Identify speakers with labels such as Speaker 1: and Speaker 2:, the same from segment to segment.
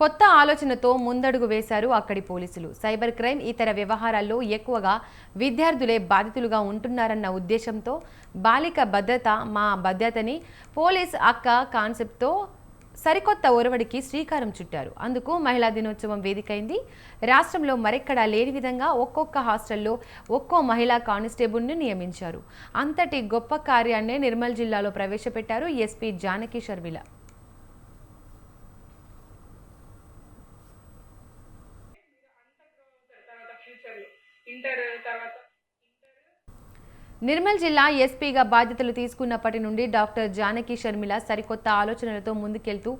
Speaker 1: కొత్త ఆలోచనతో ముందడుగు వేశారు అక్కడి పోలీసులు. సైబర్ క్రైమ్ ఇతర వ్యవహారాల్లో ఎక్కువగా విద్యార్థులే బాధితులుగా ఉంటున్నారన్న ఉద్దేశంతో బాలిక భద్రత మా భద్రతని పోలీస్ అక్క కాన్సెప్ట్తో సరికొత్త ఒరవడికి శ్రీకారం చుట్టారు. అందుకు మహిళా దినోత్సవం వేదికైంది. రాష్ట్రంలో మరెక్కడా లేని విధంగా ఒక్కొక్క హాస్టల్లో ఒక్కో మహిళా కానిస్టేబుల్ను నియమించారు. అంతటి గొప్ప కార్యాన్నే నిర్మల్ జిల్లాలో ప్రవేశపెట్టారు ఎస్పీ జానకి షర్మిల
Speaker 2: తర్వాత ఫ్యూచర్లో ఇంటర్ తర్వాత
Speaker 1: నిర్మల్ జిల్లా ఎస్పీగా బాధ్యతలు తీసుకున్నప్పటి నుండి డాక్టర్ జానకి షర్మిల సరికొత్త ఆలోచనలతో ముందుకెళ్తూ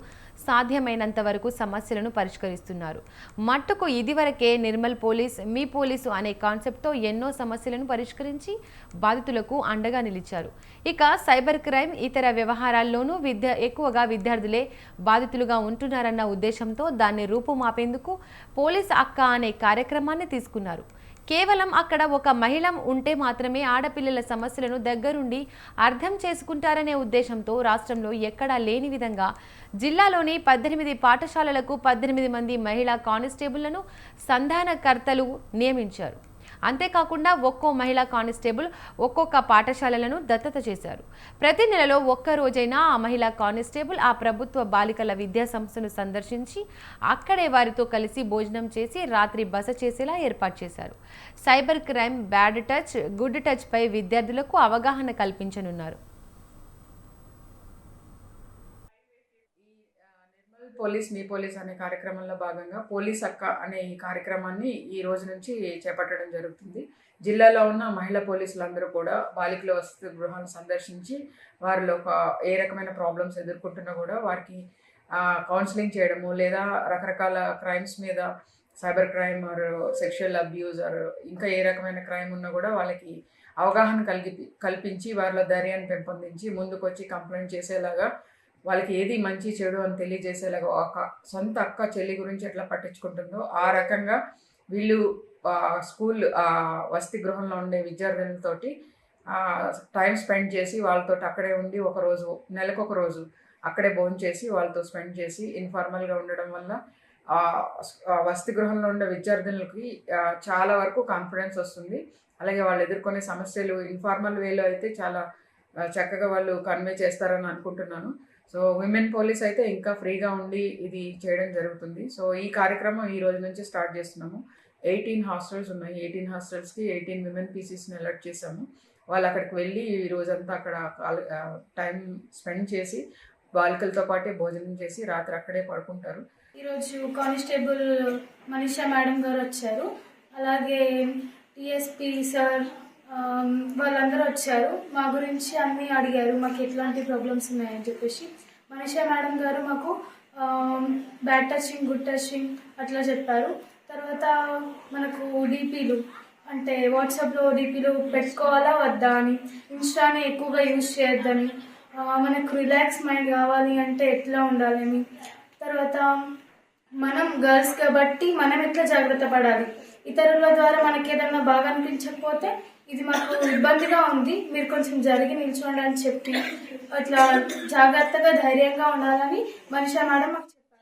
Speaker 1: సాధ్యమైనంత వరకు సమస్యలను పరిష్కరిస్తున్నారు. మట్టుకు ఇదివరకే నిర్మల్ పోలీస్ మీ పోలీసు అనే కాన్సెప్ట్తో ఎన్నో సమస్యలను పరిష్కరించి బాధితులకు అండగా నిలిచారు. ఇక సైబర్ క్రైమ్ ఇతర వ్యవహారాల్లోనూ విద్య ఎక్కువగా విద్యార్థులే బాధితులుగా ఉంటున్నారన్న ఉద్దేశంతో దాన్ని రూపుమాపేందుకు పోలీస్ అక్క అనే కార్యక్రమాన్ని తీసుకున్నారు. కేవలం అక్కడ ఒక మహిళ ఉంటే మాత్రమే ఆడపిల్లల సమస్యలను దగ్గరుండి అర్థం చేసుకుంటారనే ఉద్దేశంతో రాష్ట్రంలో ఎక్కడా లేని విధంగా జిల్లాలోని పద్దెనిమిది పాఠశాలలకు పద్దెనిమిది మంది మహిళా కానిస్టేబుళ్ళను సంధానకర్తలు నియమించారు. అంతేకాకుండా ఒక్కో మహిళా కానిస్టేబుల్ ఒక్కొక్క పాఠశాలలను దత్తత చేశారు. ప్రతి నెలలో ఒక్క రోజైనా ఆ మహిళా కానిస్టేబుల్ ఆ ప్రభుత్వ బాలికల విద్యా సంస్థను సందర్శించి అక్కడే వారితో కలిసి భోజనం చేసి రాత్రి బస చేసేలా ఏర్పాటు చేశారు. Cyber crime bad touch good touch పై విద్యార్థులకు అవగాహన కల్పించనున్నారు.
Speaker 2: పోలీస్ మీ పోలీస్ అనే కార్యక్రమంలో భాగంగా పోలీస్ అక్క అనే ఈ కార్యక్రమాన్ని ఈ రోజు నుంచి చేపట్టడం జరుగుతుంది. జిల్లాలో ఉన్న మహిళా పోలీసులందరూ కూడా బాలికల వసతి గృహాలను సందర్శించి వారిలో ఒక ఏ రకమైన ప్రాబ్లమ్స్ ఎదుర్కొంటున్నా కూడా వారికి కౌన్సిలింగ్ చేయడము లేదా రకరకాల క్రైమ్స్ మీద cyber crime or sexual abuse or ఇంకా ఏ రకమైన క్రైమ్ ఉన్నా కూడా వాళ్ళకి అవగాహన కలిగి కల్పించి వారిలో ధైర్యాన్ని పెంపొందించి ముందుకు వచ్చి కంప్లైంట్ చేసేలాగా వాళ్ళకి ఏది మంచి చెడు అని తెలియజేసేలాగా ఒక సొంత అక్క చెల్లి గురించి ఎట్లా పట్టించుకుంటుందో ఆ రకంగా వీళ్ళు స్కూల్ వసతి గృహంలో ఉండే విద్యార్థులతోటి టైం స్పెండ్ చేసి వాళ్ళతో అక్కడే ఉండి ఒక రోజు నెలకు ఒక రోజు అక్కడే భోజనం చేసి వాళ్ళతో స్పెండ్ చేసి ఇన్ఫార్మల్గా ఉండడం వల్ల వసతి గృహంలో ఉండే విద్యార్థులకి చాలా వరకు కాన్ఫిడెన్స్ వస్తుంది. అలాగే వాళ్ళు ఎదుర్కొనే సమస్యలు ఇన్ఫార్మల్ వేలో అయితే చాలా చక్కగా వాళ్ళు కన్వే చేస్తారని అనుకుంటున్నాను. సో విమెన్ పోలీస్ అయితే ఇంకా ఫ్రీగా ఉండి ఇది చేయడం జరుగుతుంది. సో ఈ కార్యక్రమం ఈ రోజు నుంచి స్టార్ట్ చేస్తున్నాము. ఎయిటీన్ హాస్టల్స్ ఉన్నాయి. ఎయిటీన్ హాస్టల్స్కి ఎయిటీన్ విమెన్ పీసీస్ని అలర్ట్ చేశాము. వాళ్ళు అక్కడికి వెళ్ళి ఈ రోజంతా అక్కడ టైం స్పెండ్ చేసి బాలికలతో పాటే భోజనం చేసి రాత్రి అక్కడే పడుకుంటారు.
Speaker 3: ఈరోజు కానిస్టేబుల్ మనీషా మేడం గారు వచ్చారు. అలాగే టిఎస్పి సార్ వాళ్ళందరూ వచ్చారు. మా గురించి అన్నీ అడిగారు. మాకు ఎట్లాంటి ప్రాబ్లమ్స్ ఉన్నాయని చెప్పేసి. మనీషా మేడం గారు మాకు బ్యాడ్ టచింగ్ గుడ్ టచింగ్ అట్లా చెప్పారు. తర్వాత మనకు డీపీలు అంటే వాట్సాప్లో డీపీలు పెట్టుకోవాలా వద్దా అని ఇన్స్టాని ఎక్కువగా యూజ్ చేయొద్దని మనకు రిలాక్స్ మైండ్ కావాలి అంటే ఎట్లా ఉండాలని. తర్వాత మనం గర్ల్స్ కాబట్టి మనం ఎట్లా జాగ్రత్త పడాలి? ఇతరుల ద్వారా మనకి ఏదన్నా బాగా అనిపించకపోతే ఇది మాకు ఇబ్బందిగా ఉంది. మీరు కొంచెం జరిగి నిల్చోండి అని చెప్పి అట్లా జాగ్రత్తగా ధైర్యంగా ఉండాలని మనిషి మేడం మాకు